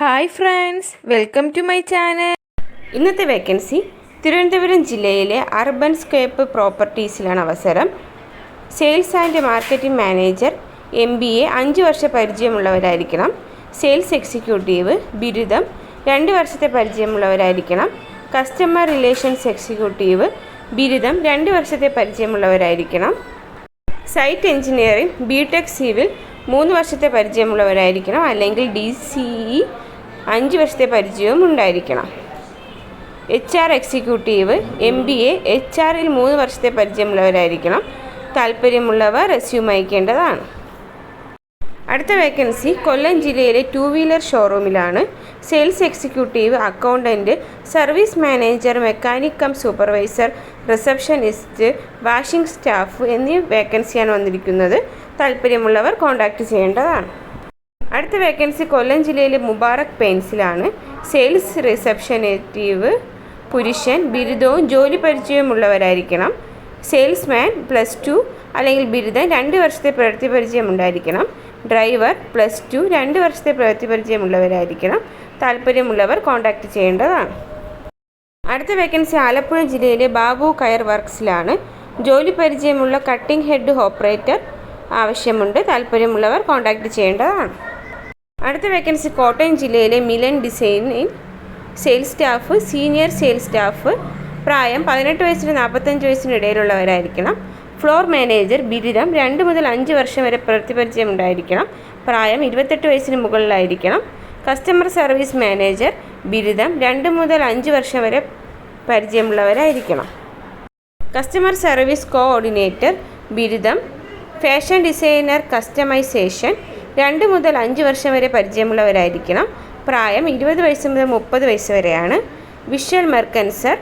Hi friends welcome to my channel. ഇന്നത്തെ vacancy Thiruvananthapuram ജില്ലയിലെ urban scape പ്രോപ്പർട്ടീസിലാണ് അവസരം. Sales and marketing manager M B A അഞ്ച് വർഷ പരിചയമുള്ളവരായിരിക്കണം. സെയിൽസ് എക്സിക്യൂട്ടീവ് ബിരുദം രണ്ട് വർഷത്തെ പരിചയമുള്ളവരായിരിക്കണം. കസ്റ്റമർ റിലേഷൻസ് എക്സിക്യൂട്ടീവ് ബിരുദം രണ്ട് വർഷത്തെ പരിചയമുള്ളവരായിരിക്കണം. Site engineering B tech civil മൂന്ന് വർഷത്തെ പരിചയമുള്ളവരായിരിക്കണം. അല്ലെങ്കിൽ ഡി സി ഇ അഞ്ച് വർഷത്തെ പരിചയവും ഉണ്ടായിരിക്കണം. H R executive M B A H ആറിൽ മൂന്ന് വർഷത്തെ പരിചയമുള്ളവരായിരിക്കണം. താല്പര്യമുള്ളവർ റെസ്യൂം അയക്കേണ്ടതാണ്. അടുത്ത വേക്കൻസി കൊല്ലം ജില്ലയിലെ two wheeler ഷോറൂമിലാണ് sales executive accountant service manager mechanic cum supervisor receptionist washing staff എന്നീ വേക്കൻസിയാണ് വന്നിരിക്കുന്നത്. താല്പര്യമുള്ളവർ കോൺടാക്റ്റ് ചെയ്യേണ്ടതാണ്. അടുത്ത വേക്കൻസി കൊല്ലം ജില്ലയിലെ മുബാറക് പെയിൻസിലാണ്. സെയിൽസ് റിസപ്ഷനേറ്റീവ് പുരുഷൻ ബിരുദവും ജോലി പരിചയമുള്ളവരായിരിക്കണം സെയിൽസ്മാൻ പ്ലസ് ടു അല്ലെങ്കിൽ ബിരുദം രണ്ട് വർഷത്തെ പ്രവൃത്തി പരിചയം ഉണ്ടായിരിക്കണം ഡ്രൈവർ പ്ലസ് ടു രണ്ട് വർഷത്തെ പ്രവൃത്തി പരിചയമുള്ളവരായിരിക്കണം. താല്പര്യമുള്ളവർ കോൺടാക്റ്റ് ചെയ്യേണ്ടതാണ്. അടുത്ത വേക്കൻസി ആലപ്പുഴ ജില്ലയിലെ ബാബു കയർ വർക്ക്സിലാണ്. ജോലി പരിചയമുള്ള കട്ടിംഗ് ഹെഡ് ഓപ്പറേറ്റർ ആവശ്യമുണ്ട്. താല്പര്യമുള്ളവർ കോൺടാക്റ്റ് ചെയ്യേണ്ടതാണ്. അടുത്ത വേക്കൻസി കോട്ടയം ജില്ലയിലെ മിലൻ ഡിസൈനിൽ sales staff senior sales staff പ്രായം പതിനെട്ട് വയസ്സിന് നാൽപ്പത്തഞ്ച് വയസ്സിന് ഇടയിലുള്ളവരായിരിക്കണം. ഫ്ലോർ മാനേജർ ബിരുദം രണ്ട് മുതൽ അഞ്ച് വർഷം വരെ പ്രവൃത്തിപരിചയം ഉണ്ടായിരിക്കണം പ്രായം ഇരുപത്തെട്ട് വയസ്സിന് മുകളിലായിരിക്കണം. കസ്റ്റമർ സർവീസ് മാനേജർ ബിരുദം രണ്ട് മുതൽ അഞ്ച് വർഷം വരെ പരിചയമുള്ളവരായിരിക്കണം. കസ്റ്റമർ സർവീസ് കോഓർഡിനേറ്റർ ബിരുദം ഫാഷൻ ഡിസൈനർ കസ്റ്റമൈസേഷൻ രണ്ട് മുതൽ അഞ്ച് വർഷം വരെ പരിചയമുള്ളവരായിരിക്കണം. പ്രായം ഇരുപത് വയസ്സ് മുതൽ മുപ്പത് വയസ്സ് വരെയാണ്. വിഷ്വൽ മെർക്കൻസർ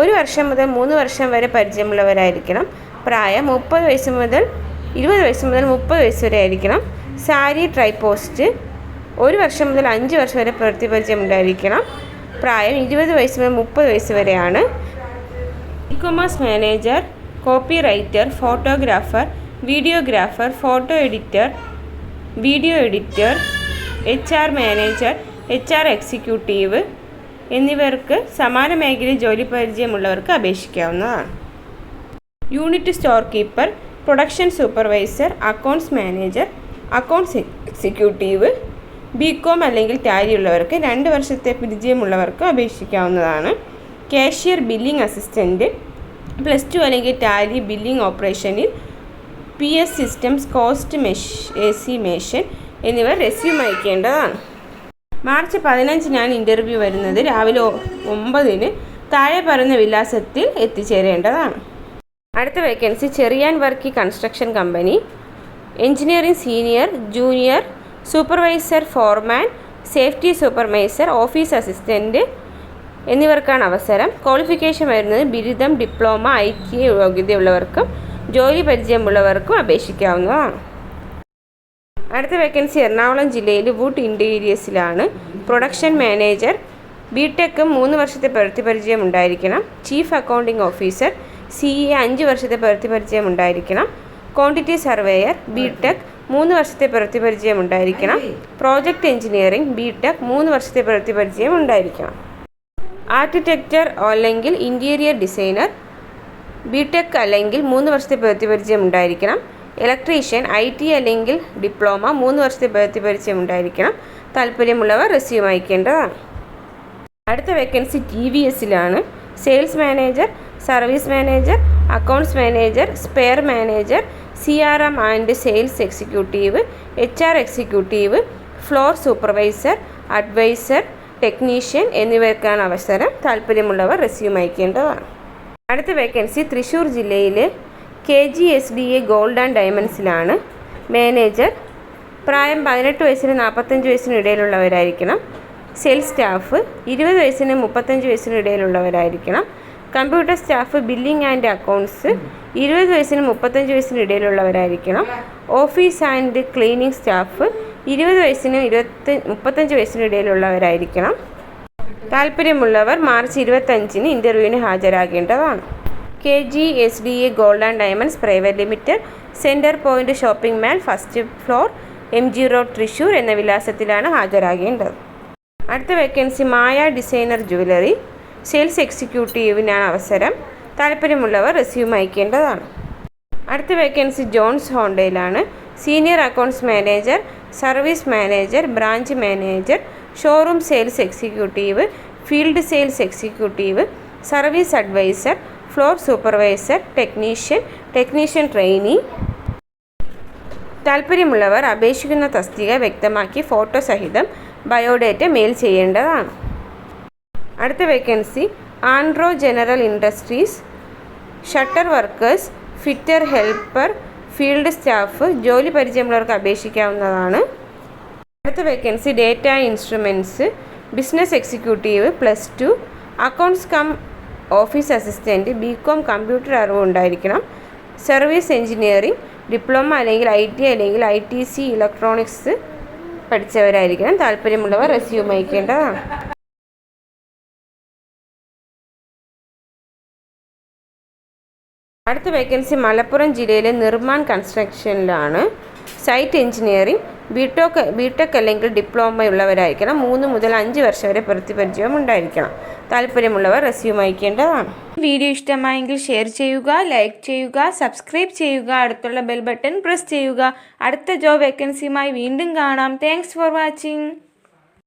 ഒരു വർഷം മുതൽ മൂന്ന് വർഷം വരെ പരിചയമുള്ളവരായിരിക്കണം. പ്രായം മുപ്പത് വയസ്സ് മുതൽ ഇരുപത് വയസ്സ് മുതൽ മുപ്പത് വയസ്സ് വരെ ആയിരിക്കണം. സാരി ട്രൈപോസ്റ്റ് ഒരു വർഷം മുതൽ അഞ്ച് വർഷം വരെ പ്രവൃത്തി പരിചയം ഉണ്ടായിരിക്കണം പ്രായം ഇരുപത് വയസ്സ് മുതൽ മുപ്പത് വയസ്സ് വരെയാണ്. E commerce manager copy writer photographer videographer photo editor video editor H R manager H R executive എന്നിവർക്ക് സമാന മേഖലയിൽ ജോലി പരിചയമുള്ളവർക്ക് അപേക്ഷിക്കാവുന്നതാണ്. Unit store keeper production supervisor accounts manager accounts executive B com അല്ലെങ്കിൽ ടാലി ഉള്ളവർക്ക് രണ്ട് വർഷത്തെ പരിചയമുള്ളവർക്ക് അപേക്ഷിക്കാവുന്നതാണ്. Cashier billing assistant plus two അല്ലെങ്കിൽ Tally billing ഓപ്പറേഷനിൽ P S systems cost mesh estimation എന്നിവ റെസ്യൂം അയക്കേണ്ടതാണ് മാർച്ച് പതിനഞ്ചിനാണ് ഇന്റർവ്യൂ വരുന്നത്. രാവിലെ ഒമ്പതിന് താഴെ പറയുന്ന വിലാസത്തിൽ എത്തിച്ചേരേണ്ടതാണ്. അടുത്ത vacancy Cherian Varkey construction company engineering senior junior supervisor foreman safety supervisor office assistant എന്നിവർക്കാണ് അവസരം. ക്വാളിഫിക്കേഷൻ വരുന്നത് ബിരുദം ഡിപ്ലോമ ഐ ടി യോഗ്യതയുള്ളവർക്കും ജോലി പരിചയമുള്ളവർക്കും അപേക്ഷിക്കാവുന്നതാണ്. അടുത്ത വേക്കൻസി എറണാകുളം ജില്ലയിൽ വുഡ് ഇന്റീരിയേഴ്സിലാണ് പ്രൊഡക്ഷൻ മാനേജർ ബി ടെക്കും മൂന്ന് വർഷത്തെ പ്രവൃത്തി പരിചയം ഉണ്ടായിരിക്കണം. Chief accounting officer C A അഞ്ച് വർഷത്തെ പ്രവൃത്തി പരിചയം ഉണ്ടായിരിക്കണം. ക്വാണ്ടിറ്റി സർവേയർ ബി ടെക് മൂന്ന് വർഷത്തെ പ്രവൃത്തി പരിചയം ഉണ്ടായിരിക്കണം. പ്രോജക്റ്റ് എഞ്ചിനീയറിംഗ് ബി ടെക് മൂന്ന് വർഷത്തെ പ്രവൃത്തി പരിചയം ഉണ്ടായിരിക്കണം. ആർക്കിടെക്ചർ അല്ലെങ്കിൽ ഇന്റീരിയർ ഡിസൈനർ ബി ടെക് അല്ലെങ്കിൽ മൂന്ന് വർഷത്തെ പ്രവൃത്തി പരിചയം ഉണ്ടായിരിക്കണം. ഇലക്ട്രീഷ്യൻ ഐ ടി അല്ലെങ്കിൽ ഡിപ്ലോമ മൂന്ന് വർഷത്തെ പ്രവൃത്തി പരിചയം ഉണ്ടായിരിക്കണം. താല്പര്യമുള്ളവർ റെസ്യൂം അയക്കേണ്ടതാണ്. അടുത്ത vacancy T V എസിലാണ് sales manager service manager accounts manager spare manager C R M and sales executive H R executive floor supervisor advisor technician എന്നിവർക്കാണ് അവസരം. താല്പര്യമുള്ളവർ റെസ്യൂം അയക്കേണ്ടതാണ്. അടുത്ത വേക്കൻസി തൃശ്ശൂർ ജില്ലയിൽ K G S D A gold and ഡയമണ്ട്സിലാണ് manager പ്രായം പതിനെട്ട് വയസ്സിന് നാൽപ്പത്തഞ്ച് വയസ്സിന് ഇടയിലുള്ളവരായിരിക്കണം. സെയിൽസ് സ്റ്റാഫ് ഇരുപത് വയസ്സിന് മുപ്പത്തഞ്ച് വയസ്സിന് ഇടയിലുള്ളവരായിരിക്കണം. Computer staff billing and accounts ഇരുപത് വയസ്സിന് മുപ്പത്തഞ്ച് വയസ്സിന് ഇടയിലുള്ളവരായിരിക്കണം. ഓഫീസ് ആൻഡ് ക്ലീനിങ് സ്റ്റാഫ് ഇരുപത് വയസ്സിനും ഇരുപത്തി മുപ്പത്തഞ്ച് വയസ്സിനും ഇടയിലുള്ളവരായിരിക്കണം. താല്പര്യമുള്ളവർ മാർച്ച് ഇരുപത്തഞ്ചിന് ഇന്റർവ്യൂവിന് ഹാജരാകേണ്ടതാണ്. K G S D A gold and diamonds private limited centre point shopping mall first floor M G road Thrissur എന്ന വിലാസത്തിലാണ് ഹാജരാകേണ്ടത്. അടുത്ത vacancy Maya designer jewellery sales എക്സിക്യൂട്ടീവിനാണ് അവസരം. താല്പര്യമുള്ളവർ റെസ്യൂം അയക്കേണ്ടതാണ്. അടുത്ത vacancy Johns ഹോണ്ടയിലാണ്. Senior accounts manager service manager branch manager showroom sales executive field sales executive service advisor floor supervisor technician technician trainee. താല്പര്യമുള്ളവർ അപേക്ഷിക്കുന്ന തസ്തിക വ്യക്തമാക്കി ഫോട്ടോ സഹിതം ബയോഡേറ്റ മെയിൽ ചെയ്യേണ്ടതാണ്. അടുത്ത vacancy Andro general industries shutter workers fitter helper field staff ജോലി പരിചയമുള്ളവർക്ക് അപേക്ഷിക്കാവുന്നതാണ്. അടുത്ത vacancy data instruments business executive plus two accounts cum office assistant B com computer അറിവ് ഉണ്ടായിരിക്കണം. സർവീസ് എഞ്ചിനീയറിംഗ് ഡിപ്ലോമ അല്ലെങ്കിൽ ഐ ടി അല്ലെങ്കിൽ ഐ ടി സി ഇലക്ട്രോണിക്സ് പഠിച്ചവരായിരിക്കണം. താല്പര്യമുള്ളവർ റെസ്യൂം അയക്കേണ്ടതാണ്. അടുത്ത വേക്കൻസി മലപ്പുറം ജില്ലയിലെ Nirman കൺസ്ട്രക്ഷനിലാണ് site engineering B Tech B Tech അല്ലെങ്കിൽ ഡിപ്ലോമ ഉള്ളവരായിരിക്കണം. മൂന്ന് മുതൽ അഞ്ച് വർഷം വരെ പ്രവൃത്തിപരിചയം ഉണ്ടായിരിക്കണം. താല്പര്യമുള്ളവർ റെസ്യൂം അയക്കേണ്ടതാണ് വീഡിയോ ഇഷ്ടമായെങ്കിൽ ഷെയർ ചെയ്യുക ലൈക്ക് ചെയ്യുക സബ്സ്ക്രൈബ് ചെയ്യുക അടുത്തുള്ള ബെൽ ബട്ടൺ പ്രസ് ചെയ്യുക. അടുത്ത ജോബ് വേക്കൻസിയുമായി വീണ്ടും കാണാം. Thanks for watching